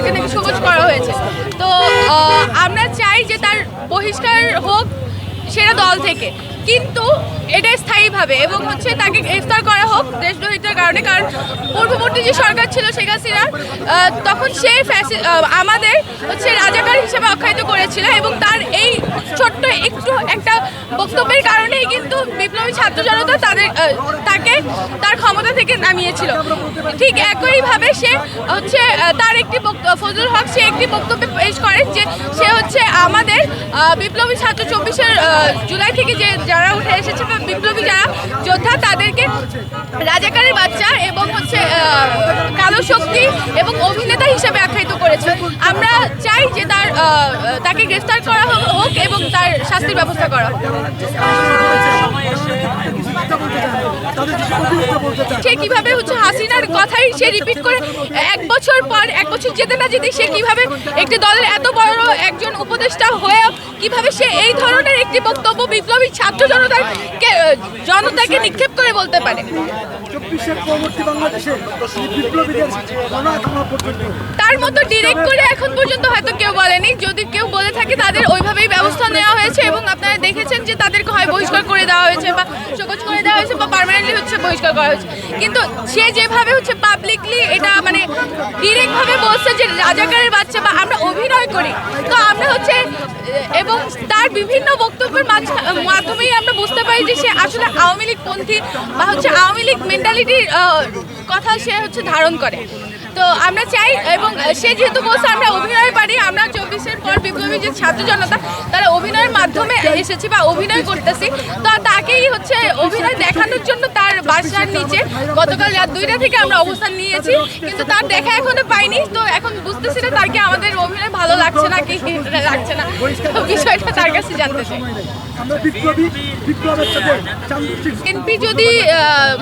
তাকে নাকি শোকজ করা হয়েছে। তো আমরা চাই যে তার বহিষ্কার হোক সেটা দল থেকে। কিন্তু এটা স্থায়ীভাবে এবং হচ্ছে তাকে গ্রেফতার করা হোক দেশদ্রোহিতার কারণে। কারণ পূর্ববর্তী যে সরকার ছিল শেখ হাসিনা তখন সে আমাদের হচ্ছে রাজাকার হিসেবে আখ্যায়িত করেছিল এবং তার এই ছোট্ট একটু একটা বক্তব্যের বিপ্লবী ছাত্র জনতা তাদের তাকে তার ক্ষমতা থেকে নামিয়েছিল। ঠিক একইভাবে সে হচ্ছে তার একটি ফজলুল হক সে একটি বক্তব্য পেশ করেন যে সে হচ্ছে আমাদের বিপ্লবী ছাত্র চব্বিশের জুলাই থেকে যে যারা উঠে এসেছে বা বিপ্লবী যারা যোদ্ধা, তাদেরকে রাজাকারের বাচ্চা এবং হচ্ছে কালো শক্তি এবং অভিনেতা হিসেবে আখ্যায়িত করেছে আমরা চাই যে তার তাকে গ্রেফতার করা হোক হোক এবং তার শাস্তির ব্যবস্থা করা হোক। সে কীভাবে হচ্ছে হাসিনার কথাই সে রিপিট করে, এক বছর পর, এক বছর যেতে না যেতে সে কীভাবে একটি দলের এত বড় একজন উপদেষ্টা হয়ে কীভাবে সে এই ধরনের একটি বক্তব্য বিপ্লবী ছাত্র জনতার জনতাকে নিক্ষেপ করে বলতে পারে। তার মতো ডিরেক্ট করে এখন পর্যন্ত হয়তো কেউ বলেনি। যদি কেউ বলে থাকে তাদের ওইভাবেই ব্যবস্থা নেওয়া হয়েছে এবং আপনারা দেখেছেন যে তাদেরকে হয় বহিষ্কার করে দেওয়া হয়েছে বা করে দেওয়া হয়েছে বা পার্মানেন্টলি হচ্ছে, বহিষ্কার করা হয়েছে। কিন্তু সে যেভাবে হচ্ছে পাবলিকলি এটা মানে ডিরেক্ট ভাবে বলছে যে রাজাকারের বাচ্চা বা আমরা অভিনয় করি, তো আমরা হচ্ছে, এবং তার বিভিন্ন বক্তব্যের মাধ্যমেই আমরা বুঝতে পারি যে সে আসলে আওয়ামী লীগ পন্থী বা হচ্ছে আওয়ামী লীগ মেন্টালিটির কথা সে হচ্ছে ধারণ করে। তো আমরা চাই, এবং সে যেহেতু বলছে আমরা অভিনয় পারি আমরা চব্বিশের পর বিপ্লবী যে ছাত্র জনতা, তারা অভিনয়ের মাধ্যমে এসেছি বা অভিনয় করতেছি, তো অভিনয় দেখানোর জন্য তার বাসার নিচে গতকাল রাত দুইটা থেকে আমরা অবস্থান নিয়েছি কিন্তু তার দেখা এখনও পাইনি। তো এখন বুঝতেছি না তাকে কি আমাদের অভিনয় ভালো লাগছে না কি লাগছে না। তো বিষয়টা তার কাছে জানতে চাই। এনপি যদি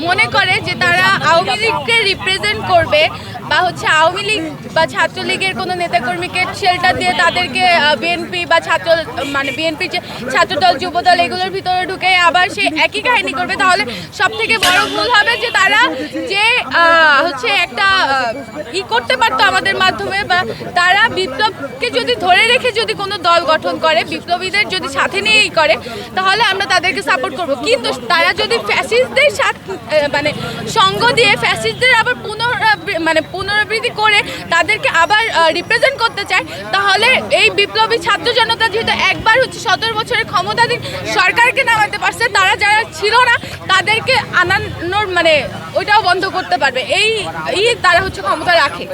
মনে করে যে তারা আওয়ামী লীগকে রিপ্রেজেন্ট করবে বা হচ্ছে আওয়ামী লীগ বা ছাত্রলীগের কোনো নেতাকর্মীকে শেল্টার দিয়ে তাদেরকে বিএনপি বা ছাত্র মানে বিএনপির যে ছাত্রদল, যুবদল এগুলোর ভিতরে ঢুকে আবার সে একই কাহিনী করবে। তাহলে সব থেকে বড় ভুল হবে যে তারা যে হচ্ছে একটা ই করতে পারতো আমাদের মাধ্যমে বা তারা বিপ্লবকে যদি ধরে রেখে যদি কোনো দল গঠন করে, বিপ্লবীদের যদি সাথে নিয়েই করে, তাহলে আমরা তাদেরকে সাপোর্ট করব। কিন্তু তারা যদি ফ্যাসিস্টদের সাথে মানে সঙ্গ দিয়ে ফ্যাসিস্টদের আবার পুনরাবৃ মানে পুনরাবৃত্তি করে তাদেরকে আবার রিপ্রেজেন্ট করতে চায়, তাহলে এই বিপ্লবী ছাত্র জনতা যেহেতু একবার হচ্ছে সতেরো বছরের ক্ষমতাধীন সরকারকে নামাতে পারছে, তারা যারা ছিল না, তাদেরকে আনানোর মানে ওইটাও বন্ধ করতে পারবে। এই তারা হচ্ছে ক্ষমতা রাখে।